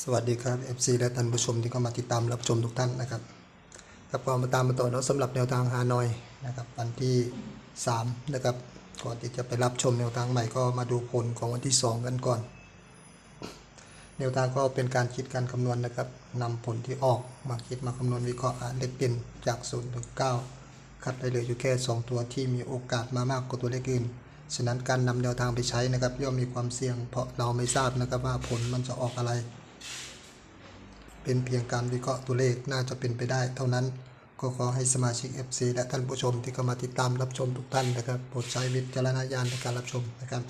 สวัสดีครับ FC และท่านผู้ชมที่เข้ามาติดตามรับชมทุกท่านนะครับครับก็มาตามมาต่อเนาะสำหรับแนวทางฮานอยนะครับวันที่ 3 นะครับ ก่อนที่จะไปรับชมแนวทางใหม่ก็มาดูผลของวันที่ 2 กันก่อน แนวทางก็เป็นการคิดการคำนวณนะครับนำผลที่ออกมาคิดมาคำนวณวิเคราะห์หาเลขเด่นจาก0ถึง9คัดไปเหลืออยู่แค่ 2 ตัวที่มีโอกาสมามากกว่าตัวเลขอื่นฉะนั้นการนำแนวทางไปใช้นะครับย่อมมีความเสี่ยงเพราะเราไม่ทราบนะครับว่าผลมันจะออกอะไร เป็นเพียงการวิเคราะห์ตัวเลขน่าจะเป็นไปได้เท่านั้น ก็ขอให้สมาชิก FC และท่านผู้ชมที่เข้ามาติดตามรับชมทุกท่านนะครับโปรดใช้วิจารณญาณในการรับชมนะครับ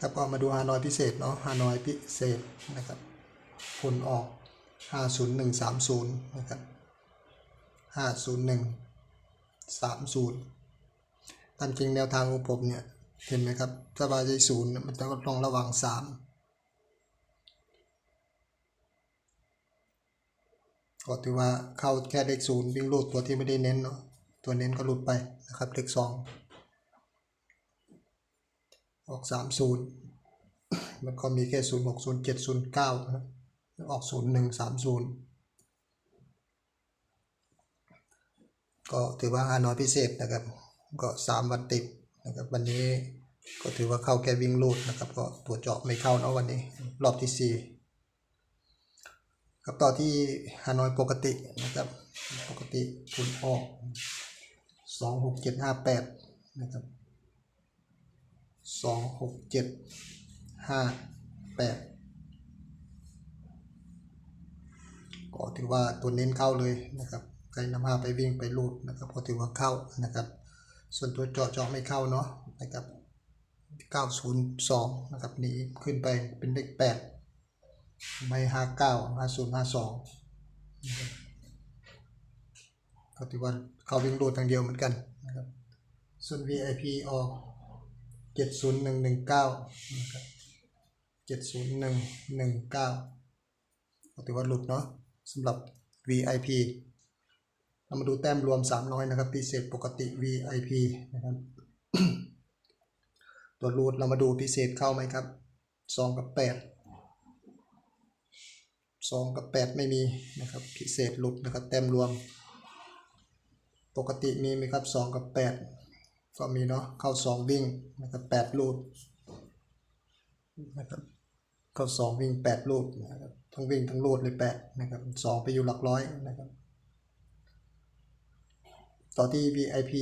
ครับก็มาดูฮานอยพิเศษเนาะฮานอยพิเศษนะครับผลออก 50130 นะครับ 50130ตามจริงแนวทางของผมเนี่ย เห็นไหมครับถ้าบาใจศูนย์มันจะต้องระวัง 3 ก็ถือว่าเข้าแค่เลขศูนย์วิ่งรูดตัวที่ไม่ได้เน้นเนาะตัวเน้นก็หลุดไปนะครับเลขสองออกสามศูนย์มันก็มีแค่ศูนย์หกศูนย์เจ็ดศูนย์เก้านะออกศูนย์หนึ่งสามศูนย์ก็ถือว่าฮานอยพิเศษนะครับ ก็สามวันติดนะครับวันนี้ก็ถือว่าเข้าแค่วิ่งรูดนะครับ ก็ตัวเจาะไม่เข้าเนาะวันนี้ รอบที่สี่ ครับต่อที่ฮานอยปกตินะครับ ปกติคุณออกสองหกเจ็ดห้าแปดนะครับสองหกเจ็ดห้าแปดก็ถือว่าตัวเน้นเข้าเลยนะครับใครนำห้าไปวิ่งไปลูดนะครับก็ถือว่าเข้านะครับ ส่วนตัวเจาะเจาะไม่เข้าเนาะนะครับเก้าศูนย์สองนะครับนี้ขึ้นไปเป็นเลขแปด ไม่ห้าเก้าห้าศูนย์ห้าสองก็ถือว่าเขาวิ่งโดดทางเดียวเหมือนกันนะครับ ส่วน VIP ออกเจ็ดศูนย์หนึ่งหนึ่งเก้านะครับเจ็ดศูนย์หนึ่งหนึ่งเก้าก็ถือว่าหลุดเนาะสำหรับ VIP เรามาดูแต้มรวม 300 นะครับพิเศษปกติ VIP นะครับ ตัวรูดเรามาดูพิเศษเข้าไหมครับ 2 กับ 8 สองกับแปดไม่มีนะครับ พิเศษหลุดนะครับ แต้มรวม ปกติมีไหมครับสองกับแปดก็มีเนาะ เข้าสองวิ่งนะครับแปดลูดนะครับ เข้าสองวิ่งแปดลูดนะครับ ทั้งวิ่งทั้งลูดเลยแปดนะครับสองไปอยู่หลักร้อยนะครับ ต่อที่ VIP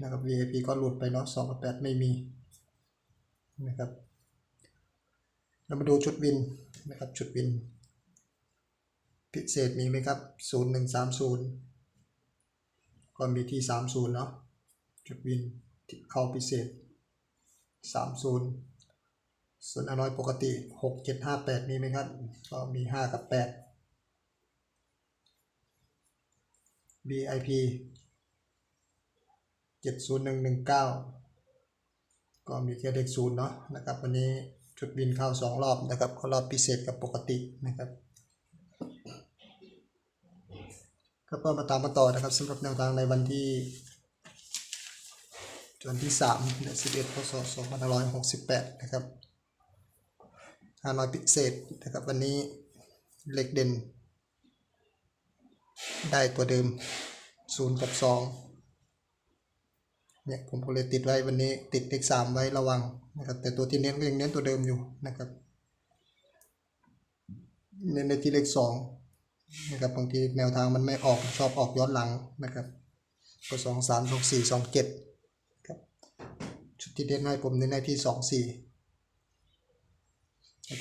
นะครับ VIP ก็หลุดไปเนาะสองกับแปดไม่มีนะครับเรามาดูชุดวินนะครับชุดวิน พิเศษมีไหมครับ 0130 ก็มีที่ 30 เนาะจุดวินที่เข้าพิเศษ 30 ส่วนอนอยปกติ 6758 มีไหมครับ ก็มี 5 กับ8 BIP 70119 ก็มีแค่เลขศูนย์เนาะนะครับวันนี้จุดวินเข้า 2 รอบนะครับก็รอบพิเศษกับปกตินะครับ ครับก็มาตามมาต่อนะครับสำหรับแนวทางในวันที่วันที่3เดือน11พศ2568 นะครับฮานอยพิเศษนะครับ วันนี้เลขเด่น ได้ตัวเดิม 0 กับ 2 เนี่ยผมก็เลยติดไว้วันนี้ติดเลข3ไว้ระวังนะครับ แต่ตัวที่เน้นก็ยังเน้นตัวเดิมอยู่นะครับ เน้นในที่เลข2 นะครับบางทีแนวทางมันไม่ออกชอบออกย้อนหลังนะครับก็สองสามสองสี่สองเจ็ดครับชุดที่เด่นให้ผมเน้นในที่สองสี่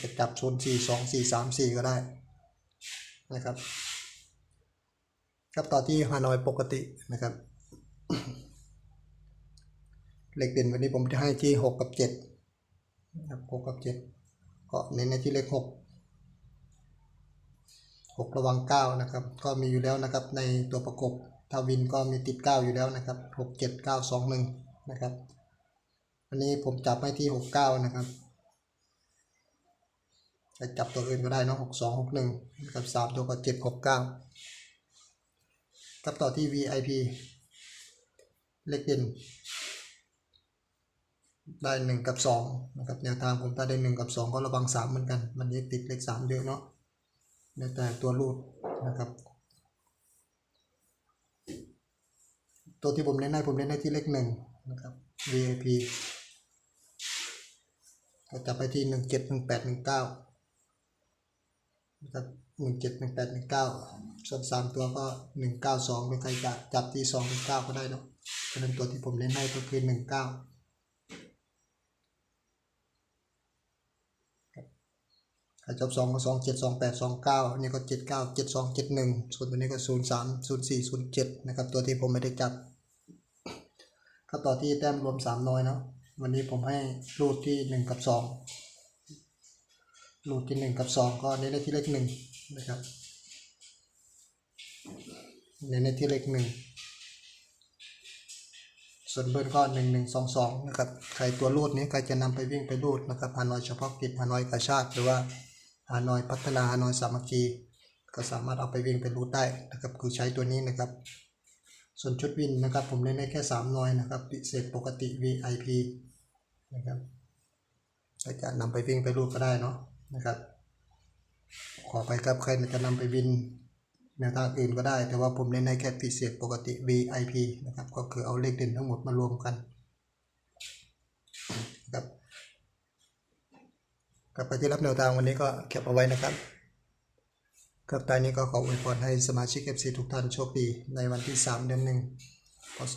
จะจับชนสี่สองสี่สามสี่ก็ได้นะครับครับต่อที่ฮานอยปกตินะครับเลขเด่นวันนี้ผมจะให้ที่หกกับเจ็ดนะครับหกกับเจ็ดก็เน้นในที่เลขหก หกระวังเก้านะครับ ก็มีอยู่แล้วนะครับ ในตัวประกบทาวินก็มีติดเก้าอยู่แล้วนะครับหกเจ็ดเก้าสองหนึ่งนะครับ อันนี้ผมจับให้ที่หกเก้านะครับจะจับตัวอื่นก็ได้นอะหกสองหกหนึ่งนะครับสามตัวก็เจ็ดหกเก้าตับต่อที่ VIP เลขเด่นได้หนึ่งกับสองนะครับแนวทางผมถ้าได้หนึ่งกับสองก็ระวังสามเหมือนกัน มันนี้ติดเลขสามเยอะเนาะ แล้แต่ตัวรูดนะครับ ตัวที่ผมเล่นให้ผมเล่นให้ที่เลขหนึ่งนะครับ VIP ก็จะไปที่หนึ่งเจ็ดหนึ่งแปดหนึ่งเก้านะครับหนึ่งเจ็ดหนึ่งแปดหนึ่งเก้าส่วนสามตัวก็หนึ่งเก้าสองหรือใครจะจับที่สองหนึ่งเก้าก็ได้เนาะเพราะนั้นตัวที่ผมเล่นให้ก็คือหนึ่งเก้าใคร จบสองก็สองเจ็ดสองแปดสองเก้านี่ก็เจ็ดเก้าเจ็ดสองเจ็ดหนึ่งส่วนตัวนี้ก็ศูนย์สามศูนย์สี่ศูนย์เจ็ดนะครับ ตัวที่ผมไม่ได้จับก็ต่อที่แต้มรวมสามน้อยเนาะวันนี้ผมให้รูดที่หนึ่งกับสองรูดที่หนึ่งกับสองก็เน้นในที่เลขหนึ่งนะครับเน้นในที่เลขหนึ่งส่วนเบิร์นก็หนึ่งหนึ่งสองสองนะครับ ใครตัวรูดนี้ใครจะนำไปวิ่งไปรูดนะครับฮานอยเฉพาะกิจฮานอยกาชาติหรือว่า ฮานอยพัฒนาฮานอยสามัคคีก็สามารถเอาไปวิ่งไปรูดได้นะครับคือใช้ตัวนี้นะครับ ส่วนชุดวินนะครับ ผมเล่นได้แค่สามหน่วยนะครับพิเศษปกติ VIP นะครับถ้าจะนำไปวิ่งไปรูดก็ได้เนาะนะครับ ขอไปครับใครจะนำไปวินแนวทางอื่นก็ได้ แต่ว่าผมเล่นได้แค่พิเศษปกติ VIP นะครับ ก็คือเอาเลขเด่นทั้งหมดมารวมกันครับ กลับไปที่รับแนวทางวันนี้ก็เก็บเอาไว้นะครับครับตอนนี้ก็ขออวยพรให้สมาชิก FC ทุกท่านโชคดีในวันที่ 3 เดือนหนึ่งพศ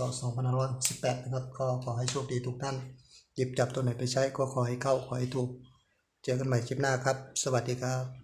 2518นะครับ ก็ขอให้โชคดีทุกท่าน หยิบจับตัวไหนไปใช้ก็ขอให้เข้าขอให้ถูก เจอกันใหม่คลิปหน้าครับ สวัสดีครับ